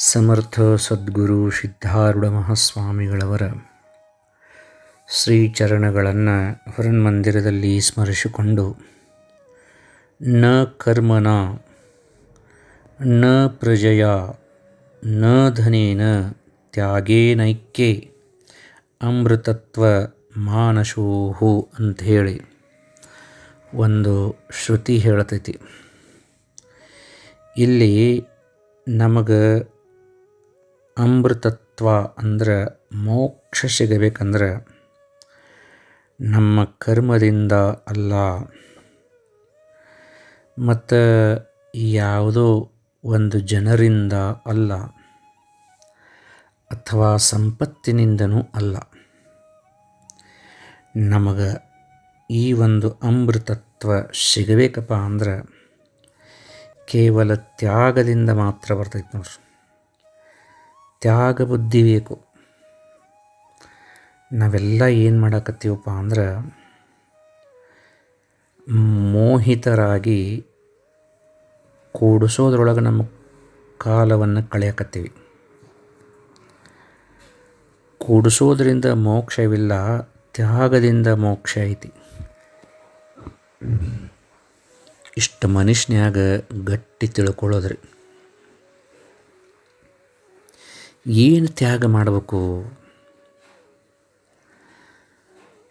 ಸಮರ್ಥ ಸದ್ಗುರು ಸಿದ್ಧಾರೂಢ ಮಹಾಸ್ವಾಮಿಗಳವರ ಶ್ರೀಚರಣಗಳನ್ನು ಹೊರನ್ಮಂದಿರದಲ್ಲಿ ಸ್ಮರಿಸಿಕೊಂಡು, ನ ಕರ್ಮನ, ನ ಪ್ರಜಯ, ನ ಧನೇನ ತ್ಯಾಗೇನೈಕ್ಯೆ ಅಮೃತತ್ವ ಮಾನಶೋಹು ಅಂಥೇಳಿ ಒಂದು ಶ್ರುತಿ ಹೇಳ್ತೈತಿ. ಇಲ್ಲಿ ನಮಗೆ ಅಮೃತತ್ವ ಅಂದರೆ ಮೋಕ್ಷ ಸಿಗಬೇಕಂದ್ರೆ ನಮ್ಮ ಕರ್ಮದಿಂದ ಅಲ್ಲ. ಮತ್ತು ಯಾವುದೋ ಒಂದು ಜನರಿಂದ ಅಲ್ಲ. ಅಥವಾ ಸಂಪತ್ತಿನಿಂದನೂ ಅಲ್ಲ. ನಮಗೆ ಈ ಒಂದು ಅಮೃತತ್ವ ಸಿಗಬೇಕಪ್ಪ ಅಂದ್ರೆ ಕೇವಲ ತ್ಯಾಗದಿಂದ ಮಾತ್ರ ಬರ್ತೈತೆ ನೋಡ್ರಿ. ತ್ಯಾಗ ಬುದ್ಧಿ ಬೇಕು. ನಾವೆಲ್ಲ ಏನು ಮಾಡಕತ್ತೀವಪ್ಪ ಅಂದ್ರೆ ಮೋಹಿತರಾಗಿ ಕೂಡಿಸೋದ್ರೊಳಗೆ ನಮ್ಮ ಕಾಲವನ್ನು ಕಳೆಯಕತ್ತೀವಿ. ಕೂಡಿಸೋದ್ರಿಂದ ಮೋಕ್ಷವಿಲ್ಲ, ತ್ಯಾಗದಿಂದ ಮೋಕ್ಷ ಐತಿ. ಇಷ್ಟು ಮನುಷ್ಯನ್ಯಾಗ ಗಟ್ಟಿ ತಿಳ್ಕೊಳ್ಳೋದ್ರಿ. ಏನು ತ್ಯಾಗ ಮಾಡಬೇಕು?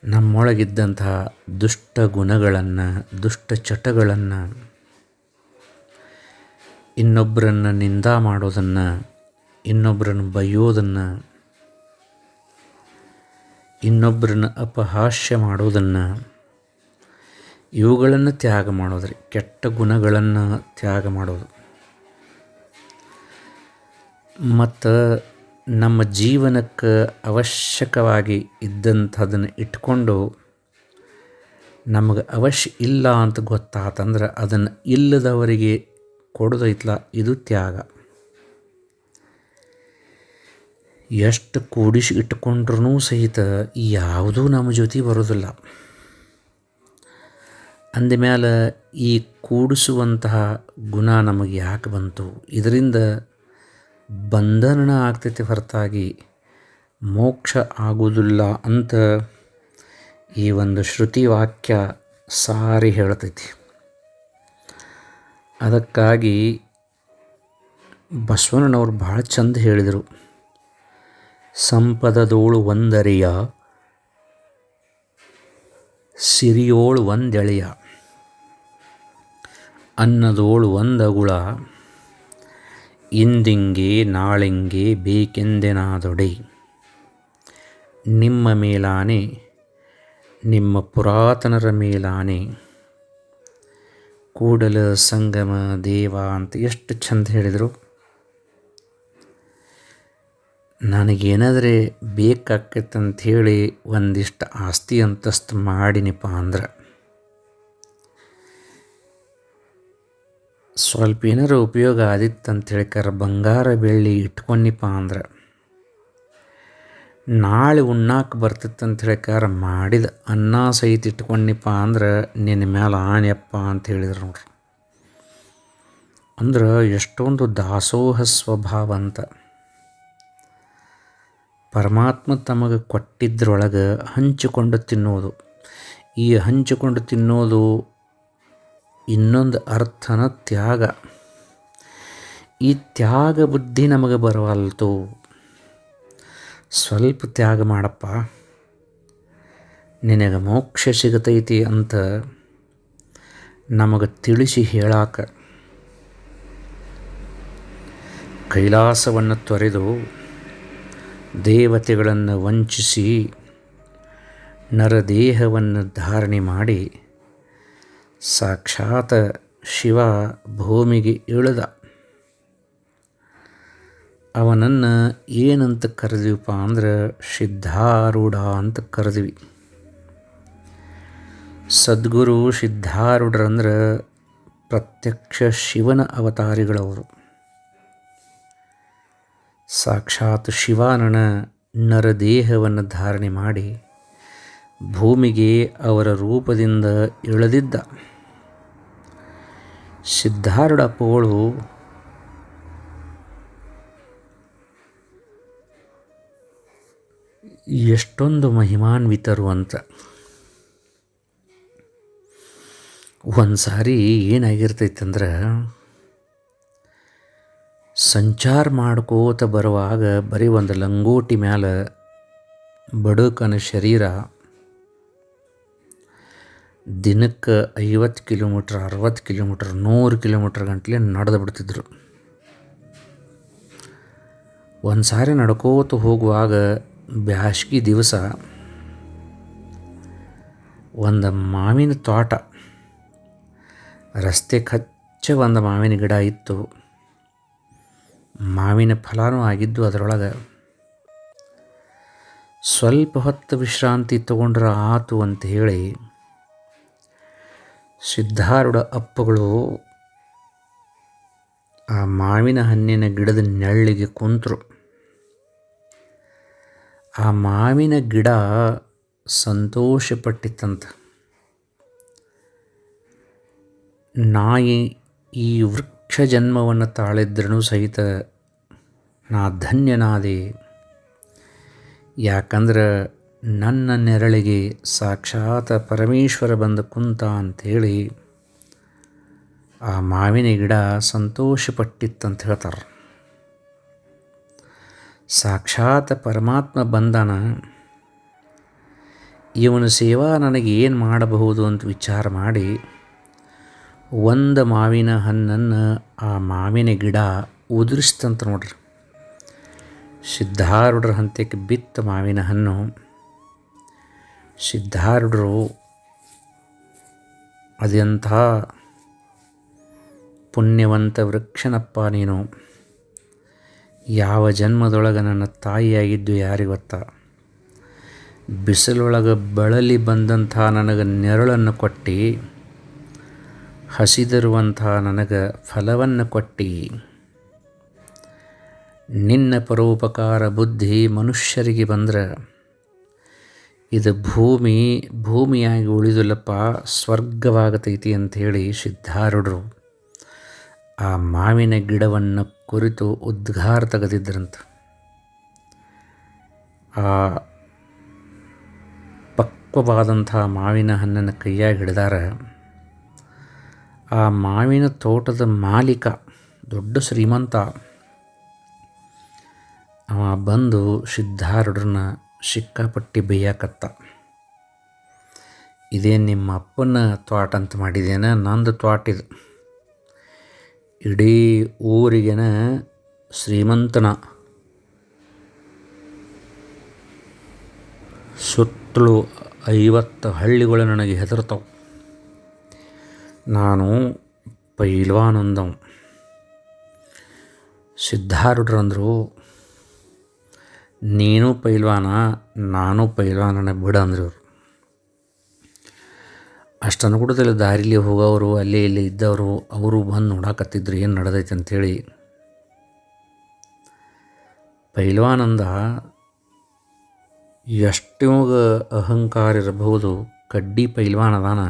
ನಮ್ಮೊಳಗಿದ್ದಂತಹ ದುಷ್ಟ ಗುಣಗಳನ್ನು, ದುಷ್ಟ ಚಟಗಳನ್ನು ಇನ್ನೊಬ್ಬರನ್ನು ನಿಂದ ಮಾಡೋದನ್ನು ಇನ್ನೊಬ್ಬರನ್ನು ಬೈಯೋದನ್ನು ಇನ್ನೊಬ್ಬರನ್ನು ಅಪಹಾಸ್ಯ ಮಾಡೋದನ್ನು, ಇವುಗಳನ್ನು ತ್ಯಾಗ ಮಾಡೋದ್ರಿ. ಕೆಟ್ಟ ಗುಣಗಳನ್ನು ತ್ಯಾಗ ಮಾಡೋದು. ಮತ್ತು ನಮ್ಮ ಜೀವನಕ್ಕೆ ಅವಶ್ಯಕವಾಗಿ ಇದ್ದಂಥದನ್ನು ಇಟ್ಕೊಂಡು ನಮಗೆ ಅವಶ್ಯ ಇಲ್ಲ ಅಂತ ಗೊತ್ತಾತಂದ್ರೆ ಅದನ್ನು ಇಲ್ಲದವರಿಗೆ ಕೊಡೋದೈತ್ಲ, ಇದು ತ್ಯಾಗ. ಎಷ್ಟು ಕೂಡಿಸಿ ಇಟ್ಕೊಂಡ್ರೂ ಸಹಿತ ಯಾವುದೂ ನಮ್ಮ ಜೊತೆ ಬರೋದಿಲ್ಲ. ಅಂದಮೇಲೆ ಈ ಕೂಡಿಸುವಂತಹ ಗುಣ ನಮಗೆ ಯಾಕೆ ಬಂತು? ಇದರಿಂದ ಬಂಧನ ಆಗ್ತೈತೆ ಹೊರತಾಗಿ, ಮೋಕ್ಷ ಆಗುವುದಿಲ್ಲ ಅಂತ ಈ ಒಂದು ಶ್ರುತಿ ವಾಕ್ಯ ಸಾರಿ ಹೇಳ್ತೈತಿ. ಅದಕ್ಕಾಗಿ ಬಸವಣ್ಣನವ್ರು ಭಾಳ ಚಂದ ಹೇಳಿದರು, ಸಂಪದದೋಳು ಒಂದರಿಯ, ಸಿರಿಯೋಳು ಒಂದೆಳೆಯ, ಅನ್ನದೋಳು ಒಂದಗುಳ ಇಂದಿಂಗೆ ನಾಳೆಂಗೆ ಬೇಕೆಂದೆನಾದೊಡೆ? ನಿಮ್ಮ ಮೇಲಾನೆ, ನಿಮ್ಮ ಪುರಾತನರ ಮೇಲಾನೆ, ಕೂಡಲ ಸಂಗಮ ದೇವ ಅಂತ ಎಷ್ಟು ಚಂದ ಹೇಳಿದರು. ನನಗೇನಾದರೆ ಹೇಳಿ ಒಂದಿಷ್ಟು ಆಸ್ತಿ ಅಂತಸ್ತು ಮಾಡಿನಿಪ್ಪ ಅಂದ್ರೆ ಸ್ವಲ್ಪ ಏನಾರು ಉಪಯೋಗ ಆದಿತ್ತು ಅಂತ ಹೇಳ್ಕಾರ ಬಂಗಾರ ಬೆಳ್ಳಿ ಇಟ್ಕೊಂಡಿಪ್ಪ ಅಂದ್ರೆ. ನಾಳೆ ಉಣ್ಣಾಕ ಬರ್ತಿತ್ತು ಅಂತ ಹೇಳ್ಕಾರ ಮಾಡಿದ ಅನ್ನ ಸಹಿತ ಇಟ್ಕೊಂಡಿಪ್ಪ ಅಂದ್ರೆ ನಿನ್ನ ಮೇಲೆ ಆನೆಯಪ್ಪ ಅಂತ ಹೇಳಿದ್ರು ನೋಡ್ರಿ. ಅಂದ್ರೆ ಎಷ್ಟೊಂದು ದಾಸೋಹ ಸ್ವಭಾವ ಅಂತ. ಪರಮಾತ್ಮ ತಮಗೆ ಕೊಟ್ಟಿದ್ರೊಳಗೆ ಹಂಚಿಕೊಂಡು ತಿನ್ನೋದು. ಈ ಹಂಚಿಕೊಂಡು ತಿನ್ನೋದು ಇನ್ನೊಂದು ಅರ್ಥನ ತ್ಯಾಗ. ಈ ತ್ಯಾಗ ಬುದ್ಧಿ ನಮಗೆ ಬರವಲ್ತು. ಸ್ವಲ್ಪ ತ್ಯಾಗ ಮಾಡಪ್ಪ. ನಿನಗೆ ಮೋಕ್ಷ ಸಿಗತೈತಿ ಅಂತ ನಮಗೆ ತಿಳಿಸಿ ಹೇಳಾಕ. ಕೈಲಾಸವನ್ನು ತೊರೆದು ದೇವತೆಗಳನ್ನು ವಂಚಿಸಿ ನರದೇಹವನ್ನು ಧಾರಣೆ ಮಾಡಿ ಸಾಕ್ಷಾತ್ ಶಿವ ಭೂಮಿಗೆ ಇಳಿದ. ಅವನನ್ನು ಏನಂತ ಕರೆದಿವಪ್ಪ ಅಂದ್ರೆ ಸಿದ್ಧಾರೂಢ ಅಂತ ಕರೆದಿವಿ. ಸದ್ಗುರು ಸಿದ್ಧಾರೂಢರಂದ್ರೆ ಪ್ರತ್ಯಕ್ಷ ಶಿವನ ಅವತಾರಿಗಳವರು. ಸಾಕ್ಷಾತ್ ಶಿವಾನನ ನರದೇಹವನ್ನು ಧಾರಣೆ ಮಾಡಿ ಭೂಮಿಗೆ ಅವರ ರೂಪದಿಂದ ಇಳಿದಿದ್ದ. ಸಿದ್ಧಾರೂಢಪ್ಪಗಳು ಎಷ್ಟೊಂದು ಮಹಿಮಾನ್ವಿತರು ಅಂತ. ಒಂದು ಸಾರಿ ಏನಾಗಿರ್ತೈತೆ ಅಂದ್ರೆ ಸಂಚಾರ ಮಾಡ್ಕೋತ ಬರುವಾಗ ಬರೀ ಒಂದು ಲಂಗೋಟಿ ಮ್ಯಾಲ ಬಡಕನ ಶರೀರ ದಿನಕ್ಕೆ ಐವತ್ತು ಕಿಲೋಮೀಟ್ರ್, ಅರವತ್ತು ಕಿಲೋಮೀಟ್ರ್, ನೂರು ಕಿಲೋಮೀಟ್ರ್ ಗಂಟಲೆ ನಡೆದು ಬಿಡ್ತಿದ್ರು. ಒಂದು ಸಾರಿ ನಡ್ಕೋತ ಹೋಗುವಾಗ ಬ್ಯಾಸ್ಗಿ ದಿವಸ, ಒಂದು ಮಾವಿನ ತೋಟ, ರಸ್ತೆ ಕಚ್ಚ ಒಂದು ಮಾವಿನ ಗಿಡ ಇತ್ತು. ಮಾವಿನ ಫಲನೂ ಆಗಿದ್ದು ಅದರೊಳಗೆ ಸ್ವಲ್ಪ ಹೊತ್ತು ವಿಶ್ರಾಂತಿ ತಗೊಂಡ್ರೆ ಆತು ಅಂತ ಹೇಳಿ ಸಿದ್ಧಾರೂಢ ಅಪ್ಪಗಳು ಆ ಮಾವಿನ ಹಣ್ಣಿನ ಗಿಡದ ನೆಳ್ಳಿಗೆ ಕುಂತರು. ಆ ಮಾವಿನ ಗಿಡ ಸಂತೋಷಪಟ್ಟಿತ್ತಂತ. ನಾಯಿ ಈ ವೃಕ್ಷ ಜನ್ಮವನ್ನು ತಾಳಿದ್ರೂ ಸಹಿತ ನಾ ಧನ್ಯನಾದೆ. ಯಾಕಂದ್ರೆ ನನ್ನ ನೆರಳಿಗೆ ಸಾಕ್ಷಾತ್ ಪರಮೇಶ್ವರ ಬಂದು ಕುಂತ ಅಂಥೇಳಿ ಆ ಮಾವಿನ ಗಿಡ ಸಂತೋಷಪಟ್ಟಿತ್ತಂತ ಹೇಳ್ತಾರೆ. ಸಾಕ್ಷಾತ್ ಪರಮಾತ್ಮ ಬಂದಾನ, ಇವನ ಸೇವಾ ನನಗೆ ಏನು ಮಾಡಬಹುದು ಅಂತ ವಿಚಾರ ಮಾಡಿ ಒಂದು ಮಾವಿನ ಹಣ್ಣನ್ನು ಆ ಮಾವಿನ ಗಿಡ ಉದುರಿಸ್ತಂತ ನೋಡ್ರಿ. ಸಿದ್ಧಾರೂಢರ ಹಂತಕ್ಕೆ ಬಿತ್ತ ಮಾವಿನ ಹಣ್ಣು. ಸಿದ್ಧಾರೂಢರು ಅದೆಂಥ ಪುಣ್ಯವಂತ ವೃಕ್ಷನಪ್ಪ ನೀನು. ಯಾವ ಜನ್ಮದೊಳಗೆ ನನ್ನ ತಾಯಿಯಾಗಿದ್ದು ಯಾರಿಗೊತ್ತ ಗೊತ್ತಾ? ಬಿಸಿಲೊಳಗೆ ಬಳಲಿ ಬಂದಂಥ ನನಗೆ ನೆರಳನ್ನು ಕೊಟ್ಟು, ಹಸಿದಿರುವಂಥ ನನಗೆ ಫಲವನ್ನು ಕೊಟ್ಟು. ನಿನ್ನ ಪರೋಪಕಾರ ಬುದ್ಧಿ ಮನುಷ್ಯರಿಗೆ ಬಂದ್ರೆ ಇದು ಭೂಮಿ, ಭೂಮಿಯಾಗಿ ಉಳಿದುಲ್ಲಪ್ಪ ಸ್ವರ್ಗವಾಗತೈತಿ ಅಂಥೇಳಿ ಸಿದ್ಧಾರೂಢರು ಆ ಮಾವಿನ ಗಿಡವನ್ನು ಕುರಿತು ಉದ್ಗಾರ ತೆಗೆದಿದ್ದರಂತ ಆ ಪಕ್ವವಾದಂಥ ಮಾವಿನ ಹಣ್ಣನ್ನು ಕೈಯಾಗಿ ಹಿಡಿದಾರ. ಆ ಮಾವಿನ ತೋಟದ ಮಾಲೀಕ, ದೊಡ್ಡ ಶ್ರೀಮಂತ, ಅವ ಬಂದು ಸಿದ್ಧಾರೂಢರನ್ನ ಸಿಕ್ಕಾಪಟ್ಟಿ ಬೇಯಕತ್ತ. ಇದೇ ನಿಮ್ಮ ಅಪ್ಪನ ತ್ವಾಟ ಅಂತ ಮಾಡಿದೇನ ನಂದು ತ್ವಾಟಿದು ಇಡೀ ಊರಿಗೆನ ಶ್ರೀಮಂತನ ಸುತ್ತಲೂ ಐವತ್ತು ಹಳ್ಳಿಗಳು ನನಗೆ ಹೆದರ್ತಾವೆ. ನಾನು ಪೈಲ್ವಾನಂದವ ಸಿದ್ಧಾರೂಢರಂದರು ನೀನು ಪೈಲ್ವಾನ, ನಾನು ಪೈಲ್ವಾನನ ಬಿಡ ಅಂದ್ರೆ ಇವರು ಅಷ್ಟು ಅನುಕೂಲದಲ್ಲಿ ದಾರಿಲಿ ಹೋಗೋರು ಅಲ್ಲಿ ಇಲ್ಲಿ ಇದ್ದವರು, ಅವರು ಬಂದು ನೋಡಾಕತ್ತಿದ್ರು ಏನು ನಡೆದೈತೆ ಅಂಥೇಳಿ ಪೈಲ್ವಾನಂದ ಎಷ್ಟೋಗ ಅಹಂಕಾರ ಇರಬಹುದು, ಕಡ್ಡಿ ಪೈಲ್ವಾನ್ ಅದಾನ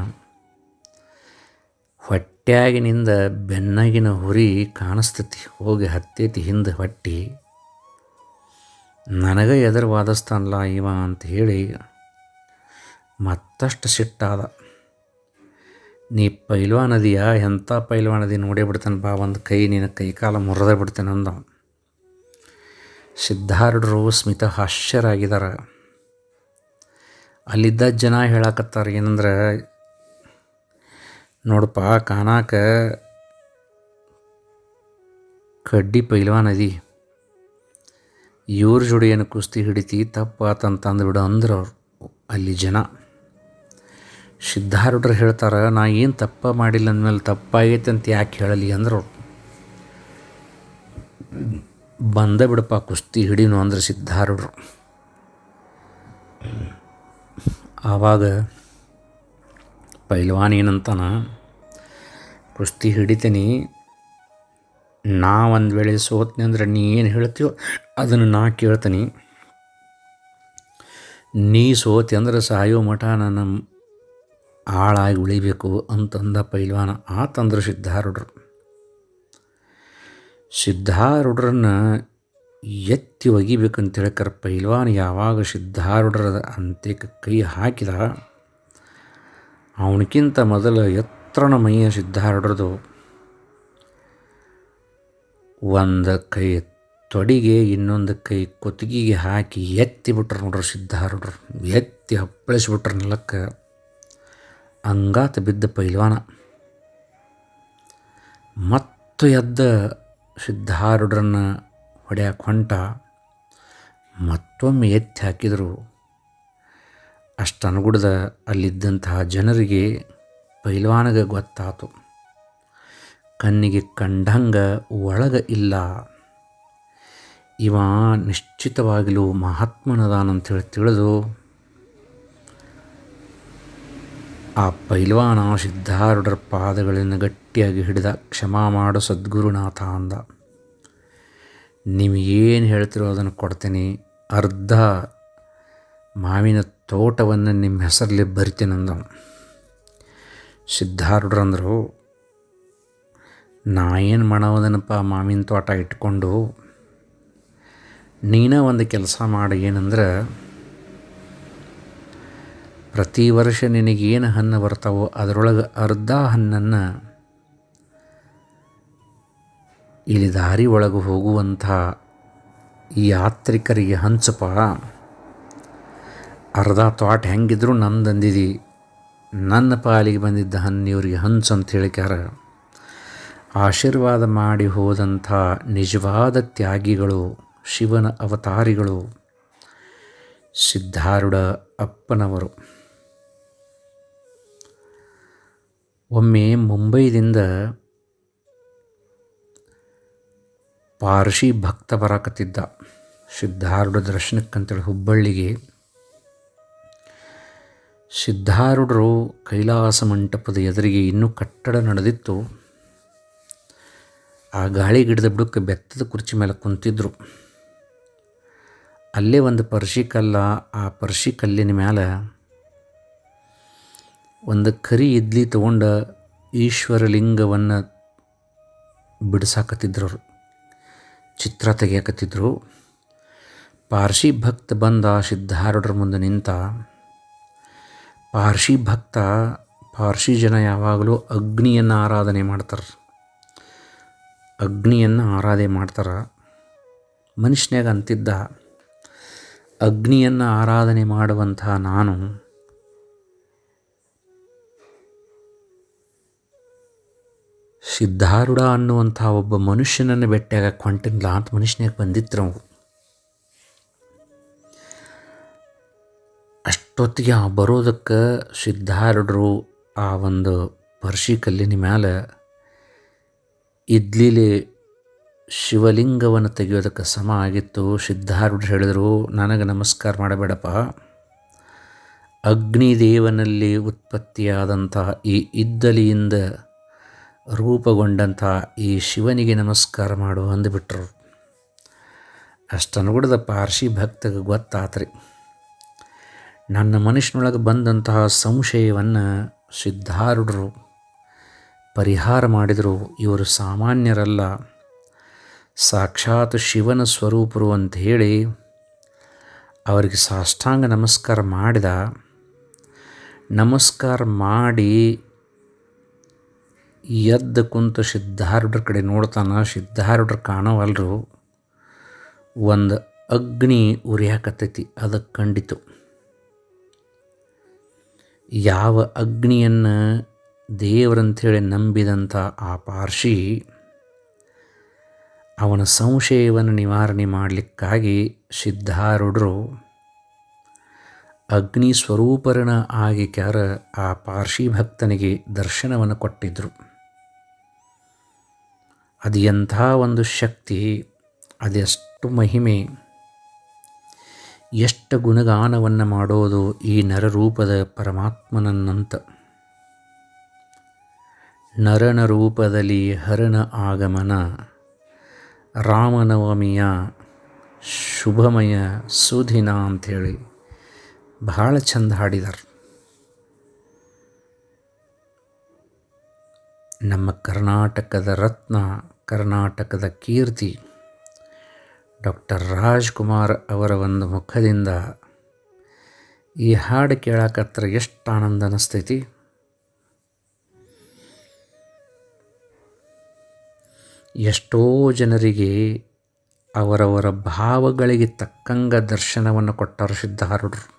ಹೊಟ್ಯಾಗಿನಿಂದ ಬೆನ್ನಾಗಿನ ಹುರಿ ಕಾಣಿಸ್ತತಿ, ಹೋಗಿ ಹತ್ತೈತಿ ಹಿಂದೆ ಹೊಟ್ಟಿ. ನನಗೆ ಎದುರು ವಾದಿಸ್ತಾನಲ್ಲ ಇವ ಅಂತ ಹೇಳಿ ಮತ್ತಷ್ಟು ಸಿಟ್ಟಾದ. ನೀ ಪೈಲ್ವಾ ನದಿಯ? ಎಂಥ ಪೈಲ್ವಾನದಿ ನೋಡೇ ಬಿಡ್ತಾನೆ ಬಾ, ಒಂದು ಕೈ ನಿನ್ನ ಕೈ ಕಾಲ ಮುರಿದೇ ಬಿಡ್ತೇನೆ ಅಂದ ಸಿದ್ಧಾರ್ಢರು ಸ್ಮಿತ ಹಾಸ್ಯರಾಗಿದ್ದಾರೆ ಅಲ್ಲಿದ್ದ ಜನ ಹೇಳಕತ್ತಾರೆ, ಏನಂದ್ರೆ, ನೋಡಪ್ಪ, ಕಾನಾಕ ಕಡ್ಡಿ ಪೈಲ್ವಾನದಿ ಇವ್ರ ಜೋಡಿ ಏನು ಕುಸ್ತಿ ಹಿಡಿತಿ ತಪ್ಪಾತಂತಂದು ಬಿಡು ಅಂದ್ರೆ ಅವ್ರು. ಅಲ್ಲಿ ಜನ. ಸಿದ್ಧಾರೂಢರು ಹೇಳ್ತಾರೆ, ನಾ ಏನು ತಪ್ಪ ಮಾಡಿಲ್ಲ ಅಂದಮೇಲೆ ತಪ್ಪಾಗೈತೆ ಅಂತ ಯಾಕೆ ಹೇಳಲಿ? ಅಂದ್ರೆ ಬಂದ ಬಿಡಪ್ಪ, ಕುಸ್ತಿ ಹಿಡಿನು ಅಂದ್ರೆ ಸಿದ್ಧಾರೂಢರು. ಆವಾಗ ಪೈಲ್ವಾನ್ ಏನಂತಾನ, ಕುಸ್ತಿ ಹಿಡಿತೀನಿ ನಾ ಒಂದು ವೇಳೆ ಸೋತ್ನಿ ಅಂದರೆ ನೀ ಏನು ಹೇಳ್ತೀವೋ ಅದನ್ನು ನಾ ಕೇಳ್ತೀನಿ. ನೀ ಸೋತಿ ಅಂದ್ರೆ ಸಾಯೋ ಮಠ ನನ್ನ ಆಳಾಗಿ ಉಳಿಬೇಕು ಅಂತಂದ ಪೈಲ್ವಾನ. ಆತಂದ್ರೆ ಸಿದ್ಧಾರೂಢರು. ಸಿದ್ಧಾರೂಢರನ್ನ ಎತ್ತಿ ಒಗಿಬೇಕಂತೇಳಿ ಕರ್ ಪೈಲ್ವಾನ್ ಯಾವಾಗ ಸಿದ್ಧಾರೂಢರ ಅಂತ್ಯಕ್ಕೆ ಕೈ ಹಾಕಿದ ಅವನಕ್ಕಿಂತ ಮೊದಲು ಎತ್ತರನ ಮೈಯ ಸಿದ್ಧಾರೂಢರದು. ಒಂದು ಕೈ ತೊಡಿಗೆ, ಇನ್ನೊಂದು ಕೈ ಕುತ್ತಿಗೆಗೆ ಹಾಕಿ ಎತ್ತಿ ಬಿಟ್ರು ನೋಡ್ರಿ ಸಿದ್ಧಾರೂಢರು. ಎತ್ತಿ ಹಪ್ಪಳಿಸ್ಬಿಟ್ರ ನೆಲಕ್ಕೆ. ಅಂಗಾತ ಬಿದ್ದ ಪೈಲ್ವಾನ. ಮತ್ತು ಎದ್ದ ಸಿದ್ಧಾರೂಢರನ್ನ ಹೊಡ್ಯಾಕೆ ಹೊಂಟ. ಮತ್ತೊಮ್ಮೆ ಎತ್ತಿ ಹಾಕಿದರು. ಅಷ್ಟು ಅನುಗುಡ್ದ ಅಲ್ಲಿದ್ದಂತಹ ಜನರಿಗೆ ಪೈಲ್ವಾನಗೆ ಗೊತ್ತಾತು. ಕಣ್ಣಿಗೆ ಕಂಡಂಗ ಒಳಗ ಇಲ್ಲ. ಇವ ನಿಶ್ಚಿತವಾಗಿಲೂ ಮಹಾತ್ಮನದಾನಂತೇಳಿ ತಿಳಿದು, ಆ ಪೈಲ್ವಾನ ಸಿದ್ಧಾರೂಢರ ಪಾದಗಳನ್ನು ಗಟ್ಟಿಯಾಗಿ ಹಿಡಿದ ಕ್ಷಮಾ ಮಾಡು ಸದ್ಗುರುನಾಥ ಅಂದ. ನಿಮಗೇನು ಹೇಳ್ತಿರೋ ಅದನ್ನು ಕೊಡ್ತೀನಿ. ಅರ್ಧ ಮಾವಿನ ತೋಟವನ್ನು ನಿಮ್ಮ ಹೆಸರಲ್ಲಿ ಬರಿತೀನಿ ಅಂದ ಸಿದ್ಧಾರೂಢರಂದರು ನಾ ಏನು ಮಾಡೋದನಪ್ಪ ಮಾವಿನ ತೋಟ ಇಟ್ಕೊಂಡು ನೀನೇ ಒಂದು ಕೆಲಸ ಮಾಡಿ ಏನಂದ್ರೆ, ಪ್ರತಿ ವರ್ಷ ನಿನಗೇನು ಹಣ್ಣು ಬರ್ತಾವೋ ಅದರೊಳಗೆ ಅರ್ಧ ಹಣ್ಣನ್ನು ಇಲ್ಲಿ ದಾರಿ ಒಳಗೆ ಹೋಗುವಂಥ ಯಾತ್ರಿಕರಿಗೆ ಹಂಚಪ್ಪ. ಅರ್ಧ ತೋಟ ಹೆಂಗಿದ್ರು ನಂದಂದಿದಿ ನನ್ನ ಪಾಲಿಗೆ ಬಂದಿದ್ದ ಹಣ್ಣು ಇವರಿಗೆ ಹಂಚು ಅಂತ ಹೇಳಿಕ್ಯಾರ. ಆಶೀರ್ವಾದ ಮಾಡಿ ಹೋದಂಥ ನಿಜವಾದ ತ್ಯಾಗಿಗಳು, ಶಿವನ ಅವತಾರಿಗಳು ಸಿದ್ಧಾರೂಢ ಅಪ್ಪನವರು. ಒಮ್ಮೆ ಮುಂಬೈದಿಂದ ಪಾರ್ಶಿ ಭಕ್ತ ಬರಾಕತ್ತಿದ್ದ ಸಿದ್ಧಾರೂಢ ದರ್ಶನಕ್ಕಂತೇಳಿ ಹುಬ್ಬಳ್ಳಿಗೆ. ಸಿದ್ಧಾರೂಢರು ಕೈಲಾಸ ಮಂಟಪದ ಎದುರಿಗೆ ಇನ್ನೂ ಕಟ್ಟಡ ನಡೆದಿತ್ತು. ಆ ಗಾಳಿ ಗಿಡದ ಬುಡಕ್ಕೆ ಬೆತ್ತದ ಕುರ್ಚಿ ಮೇಲೆ ಕುಂತಿದ್ರು. ಅಲ್ಲೇ ಒಂದು ಪರ್ಶಿ ಕಲ್ಲ, ಆ ಪರ್ಶಿ ಕಲ್ಲಿನ ಮ್ಯಾಲೆ ಒಂದು ಕರಿ ಇದ್ಲಿ ತಗೊಂಡು ಈಶ್ವರಲಿಂಗವನ್ನು ಬಿಡಿಸಾಕತ್ತಿದ್ರು ಅವರು. ಚಿತ್ರ ತೆಗಿಯಾಕತ್ತಿದ್ರು. ಪಾರ್ಶಿ ಭಕ್ತ ಬಂದ ಸಿದ್ಧಾರೂಢರ ಮುಂದೆ ನಿಂತ, ಪಾರ್ಶಿ ಭಕ್ತ ಪಾರ್ಶಿ ಜನ ಯಾವಾಗಲೂ ಅಗ್ನಿಯನ್ನು ಆರಾಧನೆ ಮಾಡ್ತಾರೆ. ಅಗ್ನಿಯನ್ನು ಆರಾಧನೆ ಮಾಡ್ತಾರೆ. ಮನುಷ್ಯನಾಗ ಅಂತಿದ್ದ ಅಗ್ನಿಯನ್ನು ಆರಾಧನೆ ಮಾಡುವಂಥ ನಾನು ಸಿದ್ಧಾರೂಢ ಅನ್ನುವಂಥ ಒಬ್ಬ ಮನುಷ್ಯನನ್ನು ಭೇಟಿಯಾಗ ಕೊಂಟಿಲ್ಲ ಅಂತ ಮನುಷ್ಯನಾಗ ಬಂದಿತ್ತು ನಾವು ಅಷ್ಟೊತ್ತಿಗೆ ಬರೋದಕ್ಕೆ ಸಿದ್ಧಾರೂಢರು ಆ ಒಂದು ಪರ್ಶಿ ಕಲ್ಲಿನ ಮ್ಯಾಲೆ ಇದ್ಲಿಲಿ ಶಿವಲಿಂಗವನ್ನು ತೆಗೆಯೋದಕ್ಕೆ ಸಮ ಆಗಿತ್ತು. ಸಿದ್ಧಾರೂಢರು ಹೇಳಿದರು, ನನಗೆ ನಮಸ್ಕಾರ ಮಾಡಬೇಡಪ್ಪ. ಅಗ್ನಿದೇವನಲ್ಲಿ ಉತ್ಪತ್ತಿಯಾದಂಥ ಈ ಇದ್ದಲಿಯಿಂದ ರೂಪುಗೊಂಡಂಥ ಈ ಶಿವನಿಗೆ ನಮಸ್ಕಾರ ಮಾಡು ಅಂದುಬಿಟ್ರು. ಅಷ್ಟನುಗುಡದ ಪಾರ್ಶಿ ಭಕ್ತಗೆ ಗೊತ್ತಾತ್ರಿ. ನನ್ನ ಮನುಷ್ಯನೊಳಗೆ ಬಂದಂತಹ ಸಂಶಯವನ್ನು ಸಿದ್ಧಾರೂಢರು ಪರಿಹಾರ ಮಾಡಿದರು ಇವರು ಸಾಮಾನ್ಯರಲ್ಲ. ಸಾಕ್ಷಾತ್ ಶಿವನ ಸ್ವರೂಪರು ಅಂತ ಹೇಳಿ ಅವರಿಗೆ ಸಾಷ್ಟಾಂಗ ನಮಸ್ಕಾರ ಮಾಡಿದ. ನಮಸ್ಕಾರ ಮಾಡಿ ಎದ್ದು ಕುಂತು ಸಿದ್ಧಾರೂಢರ ಕಡೆ ನೋಡ್ತಾನೆ, ಸಿದ್ಧಾರೂಢರು ಕಾಣವಲ್ರು. ಒಂದು ಅಗ್ನಿ ಉರಿಯಾಕತ್ತೈತಿ ಅದಕ್ಕೆ ಕಂಡಿತು. ಯಾವ ಅಗ್ನಿಯನ್ನು ದೇವರಂಥೇಳಿ ನಂಬಿದಂಥ ಆ ಪಾರ್ಶಿ ಅವನ ಸಂಶಯವನ್ನು ನಿವಾರಣೆ ಮಾಡಲಿಕ್ಕಾಗಿ ಸಿದ್ಧಾರೂಢರು ಅಗ್ನಿ ಸ್ವರೂಪರಣ ಆಗಿ ಕ್ಯಾರ ಆ ಪಾರ್ಶಿ ಭಕ್ತನಿಗೆ ದರ್ಶನವನ್ನು ಕೊಟ್ಟಿದ್ದರು ಅದು ಎಂಥ ಒಂದು ಶಕ್ತಿ, ಅದೆಷ್ಟು ಮಹಿಮೆ. ಎಷ್ಟು ಗುಣಗಾನವನ್ನು ಮಾಡೋದು ಈ ನರರೂಪದ ಪರಮಾತ್ಮನನ್ನಂತ. ನರನ ರೂಪದಲ್ಲಿ ಹರನ ಆಗಮನ, ರಾಮನವಮಿಯ ಶುಭಮಯ ಸುದಿನ ಅಂಥೇಳಿ ಬಹಳ ಚಂದ ಹಾಡಿದಾರೆ. ನಮ್ಮ ಕರ್ನಾಟಕದ ರತ್ನ, ಕರ್ನಾಟಕದ ಕೀರ್ತಿ ಡಾಕ್ಟರ್ ರಾಜ್ಕುಮಾರ್ ಅವರ ಒಂದು ಮುಖದಿಂದ ಈ ಹಾಡು ಕೇಳಕತ್ರ ಎಷ್ಟು ಆನಂದ ಅನ್ನಿಸ್ತೈತಿ ಎಷ್ಟೋ ಜನರಿಗೆ ಅವರವರ ಭಾವಗಳಿಗೆ ತಕ್ಕಂಗ ದರ್ಶನವನ್ನು ಕೊಟ್ಟರು ಸಿದ್ಧಾರೂಢರು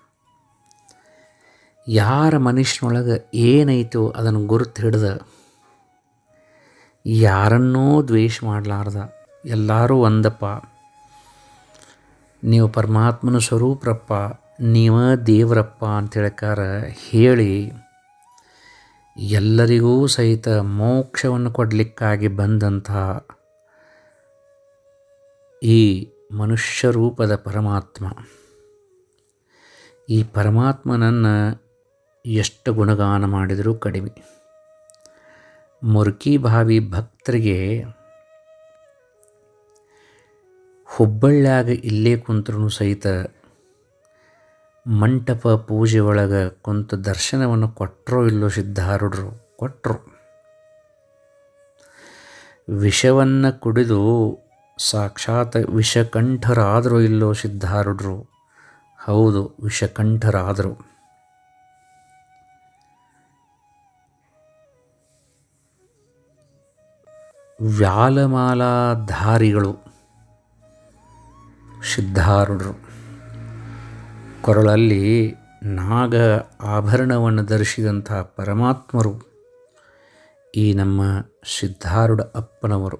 ಯಾರ ಮನುಷ್ಯನೊಳಗೆ ಏನೈತೋ ಅದನ್ನು ಗುರುತು ಹಿಡ್ದ, ಯಾರನ್ನೂ ದ್ವೇಷ ಮಾಡಲಾರ್ದ, ಎಲ್ಲರೂ ಒಂದಪ್ಪ, ನೀವು ಪರಮಾತ್ಮನ ಸ್ವರೂಪರಪ್ಪ, ನೀವ ದೇವರಪ್ಪ ಅಂತೇಳಕಾರ ಹೇಳಿ ಎಲ್ಲರಿಗೂ ಸಹಿತ ಮೋಕ್ಷವನ್ನು ಕೊಡಲಿಕ್ಕಾಗಿ ಬಂದಂತಹ ಈ ಮನುಷ್ಯ ರೂಪದ ಪರಮಾತ್ಮ. ಈ ಪರಮಾತ್ಮನನ್ನು ಎಷ್ಟು ಗುಣಗಾನ ಮಾಡಿದರೂ ಕಡಿಮೆ. ಮುರ್ಕಿ ಭಾವಿ ಭಕ್ತರಿಗೆ ಹುಬ್ಬಳ್ಳಿಯಾಗ ಇಲ್ಲೇ ಕುಂತ್ರೂ ಸಹಿತ ಮಂಟಪ ಪೂಜೆ ಒಳಗೆ ಕುಂತು ದರ್ಶನವನ್ನು ಕೊಟ್ಟರೋ ಇಲ್ಲೋ ಸಿದ್ಧಾರೂಢರು. ಕೊಟ್ಟರು ವಿಷವನ್ನು ಕುಡಿದು ಸಾಕ್ಷಾತ್ ವಿಷಕಂಠರಾದರೂ ಇಲ್ಲೋ ಸಿದ್ಧಾರೂಢರು. ಹೌದು, ವಿಷಕಂಠರಾದರು. ವ್ಯಾಲಮಾಲಾಧಾರಿಗಳು. ಸಿದ್ಧಾರೂಢರು. ಕೊರಳಲ್ಲಿ ನಾಗ ಆಭರಣವನ್ನು ಧರಿಸಿದಂಥ ಪರಮಾತ್ಮರು ಈ ನಮ್ಮ ಸಿದ್ಧಾರೂಢ ಅಪ್ಪನವರು.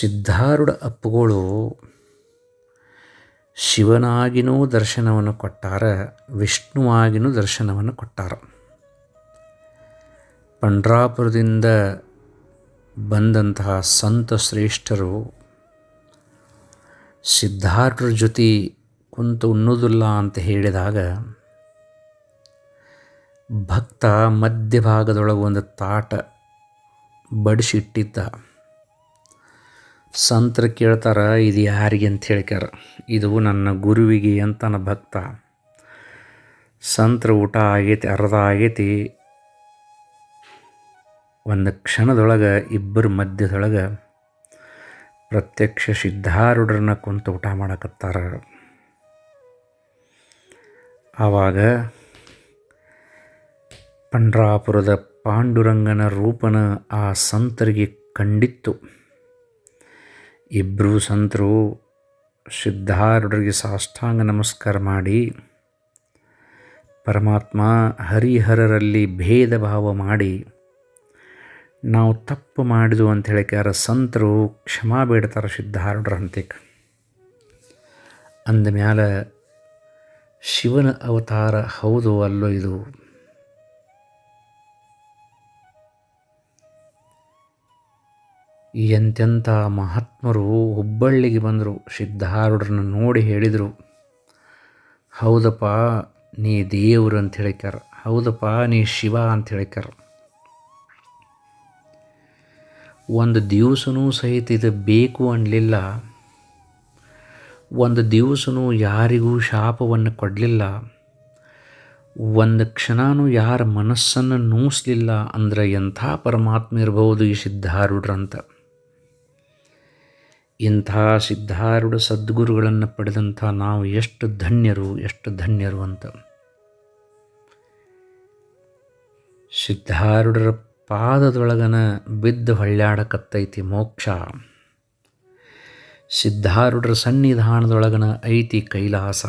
ಸಿದ್ಧಾರೂಢ ಅಪ್ಪುಗಳು ಶಿವನಾಗಿನೂ ದರ್ಶನವನ್ನು ಕೊಟ್ಟಾರ, ವಿಷ್ಣುವಾಗಿನೂ ದರ್ಶನವನ್ನು ಕೊಟ್ಟಾರ. ಪಂಡ್ರಾಪುರದಿಂದ ಬಂದಂತಹ ಸಂತ ಶ್ರೇಷ್ಠರು ಸಿದ್ಧಾರ್ಥರ ಜೊತೆ ಕುಂತು ಉಣ್ಣೋದಿಲ್ಲ ಅಂತ ಹೇಳಿದಾಗ, ಭಕ್ತ ಮಧ್ಯಭಾಗದೊಳಗೆ ಒಂದು ತಾಟ ಬಡಿಸಿಟ್ಟಿದ್ದ. ಸಂತರ ಕೇಳ್ತಾರ, ಇದು ಯಾರಿಗೆ? ಅಂತ ಹೇಳ್ಕ್ಯಾರ, ಇದು ನನ್ನ ಗುರುವಿಗೆ ಅಂತನ ಭಕ್ತ. ಸಂತರ ಊಟ ಆಗೈತಿ, ಅರ್ಧ ಆಗೈತಿ. ಒಂದು ಕ್ಷಣದೊಳಗೆ ಇಬ್ಬರ ಮಧ್ಯದೊಳಗೆ ಪ್ರತ್ಯಕ್ಷ ಸಿದ್ಧಾರೂಢರನ್ನ ಕುಂತು ಊಟ ಮಾಡಕತ್ತಾರ. ಆವಾಗ ಪಂಡ್ರಾಪುರದ ಪಾಂಡುರಂಗನ ರೂಪನ ಆ ಸಂತರಿಗೆ ಕಂಡಿತ್ತು. ಇಬ್ಬರು ಸಂತರು ಸಿದ್ಧಾರೂಢರಿಗೆ ಸಾಷ್ಟಾಂಗ ನಮಸ್ಕಾರ ಮಾಡಿ, ಪರಮಾತ್ಮ ಹರಿಹರರಲ್ಲಿ ಭೇದ ಭಾವ ಮಾಡಿ ನಾವು ತಪ್ಪು ಮಾಡಿದ್ವು ಅಂತ ಹೇಳಿಕ್ಯಾರ ಸಂತರು ಕ್ಷಮಾ ಬೇಡ್ತಾರೆ ಸಿದ್ಧಾರೂಢರ ಅಂತಿಕ್ ಅಂದ ಮ್ಯಾಲ ಶಿವನ ಅವತಾರ ಹೌದು ಅಲ್ಲೋ ಇದು? ಎಂತೆಂಥ ಮಹಾತ್ಮರು ಹುಬ್ಬಳ್ಳಿಗೆ ಬಂದರು, ಸಿದ್ಧಾರೂಢರನ್ನ ನೋಡಿ ಹೇಳಿದರು. ಹೌದಪ್ಪ, ನೀ ದೇವರು ಅಂತ ಹೇಳಿಕ್ಯಾರ. ಹೌದಪ್ಪ, ನೀ ಶಿವ ಅಂತ ಹೇಳಿಕ್ಯಾರ. ಒಂದು ದಿವಸನೂ ಸಹಿತ ಇದು ಬೇಕು ಅನ್ನಲಿಲ್ಲ ಒಂದು ದಿವಸನೂ ಯಾರಿಗೂ ಶಾಪವನ್ನು ಕೊಡಲಿಲ್ಲ. ಒಂದು ಕ್ಷಣನೂ ಯಾರ ಮನಸ್ಸನ್ನು ನೂಸಲಿಲ್ಲ ಅಂದರೆ ಎಂಥ ಪರಮಾತ್ಮ ಇರಬಹುದು ಈ ಸಿದ್ಧಾರೂಢರಂತ. ಇಂಥ ಸಿದ್ಧಾರೂಢ ಸದ್ಗುರುಗಳನ್ನು ಪಡೆದಂಥ ನಾವು ಎಷ್ಟು ಧನ್ಯರು ಎಷ್ಟು ಧನ್ಯರು ಅಂತ. ಸಿದ್ಧಾರೂಢರ ಪಾದದೊಳಗನ ಬಿದ್ದು ಹೊಳ್ಯಾಡಕತ್ತೈತಿ ಮೋಕ್ಷ. ಸಿದ್ಧಾರೂಢರ ಸನ್ನಿಧಾನದೊಳಗನ ಐತಿ ಕೈಲಾಸ.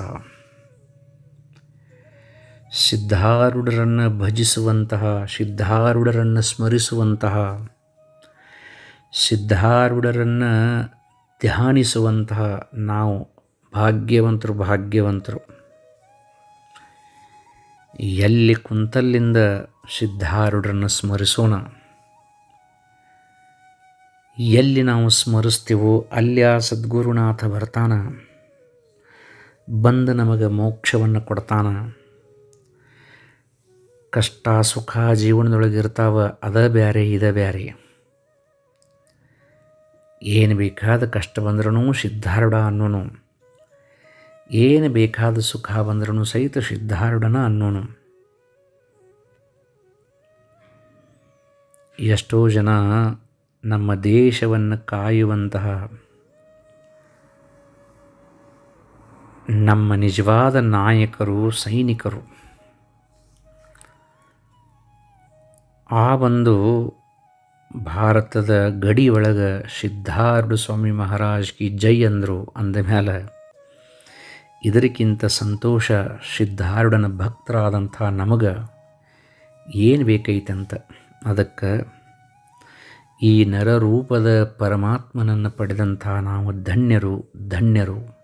ಸಿದ್ಧಾರುಡರನ್ನು ಭಜಿಸುವಂತಹ ಸಿದ್ಧಾರುಡರನ್ನು ಸ್ಮರಿಸುವಂತಹ ಸಿದ್ಧಾರುಡರನ್ನು ಧ್ಯಾನಿಸುವಂತಹ ನಾವು ಭಾಗ್ಯವಂತರು ಭಾಗ್ಯವಂತರು. ಎಲ್ಲಿ ಕುಂತಲ್ಲಿಂದ ಸಿದ್ಧಾರೂಢರನ್ನು ಸ್ಮರಿಸೋಣ. ಎಲ್ಲಿ ನಾವು ಸ್ಮರಿಸ್ತೀವೋ ಅಲ್ಲಿ ಆ ಸದ್ಗುರುನಾಥ ಬರ್ತಾನ. ಬಂದು ನಮಗೆ ಮೋಕ್ಷವನ್ನು ಕೊಡ್ತಾನ. ಕಷ್ಟ, ಸುಖ ಜೀವನದೊಳಗೆ ಇರ್ತಾವ, ಅದ ಬ್ಯಾರೆ, ಇದ ಬ್ಯಾರೆ. ಏನು ಬೇಕಾದ ಕಷ್ಟ ಬಂದ್ರೂ ಸಿದ್ಧಾರೂಢ ಅನ್ನೋನು. ಏನು ಬೇಕಾದ ಸುಖ ಬಂದ್ರೂ ಸಹಿತ ಸಿದ್ಧಾರೂಢನ ಅನ್ನೋನು. ಎಷ್ಟೋ ಜನ ನಮ್ಮ ದೇಶವನ್ನು ಕಾಯುವಂತಹ ನಮ್ಮ ನಿಜವಾದ ನಾಯಕರು, ಸೈನಿಕರು. ಆ ಒಂದು ಭಾರತದ ಗಡಿ ಒಳಗೆ ಸಿದ್ಧಾರೂಢ ಸ್ವಾಮಿ ಮಹಾರಾಜ್ ಕಿ ಜೈ ಅಂದರು ಅಂದ ಮೇಲೆ ಇದಕ್ಕಿಂತ ಸಂತೋಷ ಸಿದ್ಧಾರ್ಢನ ಭಕ್ತರಾದಂಥ ನಮಗೆ ಏನು ಬೇಕೈತಂತ? ಅದಕ್ಕೆ ಈ ನರರೂಪದ ಪರಮಾತ್ಮನನ್ನು ಪಡೆದಂಥ ನಾವು ಧನ್ಯರು ಧನ್ಯರು.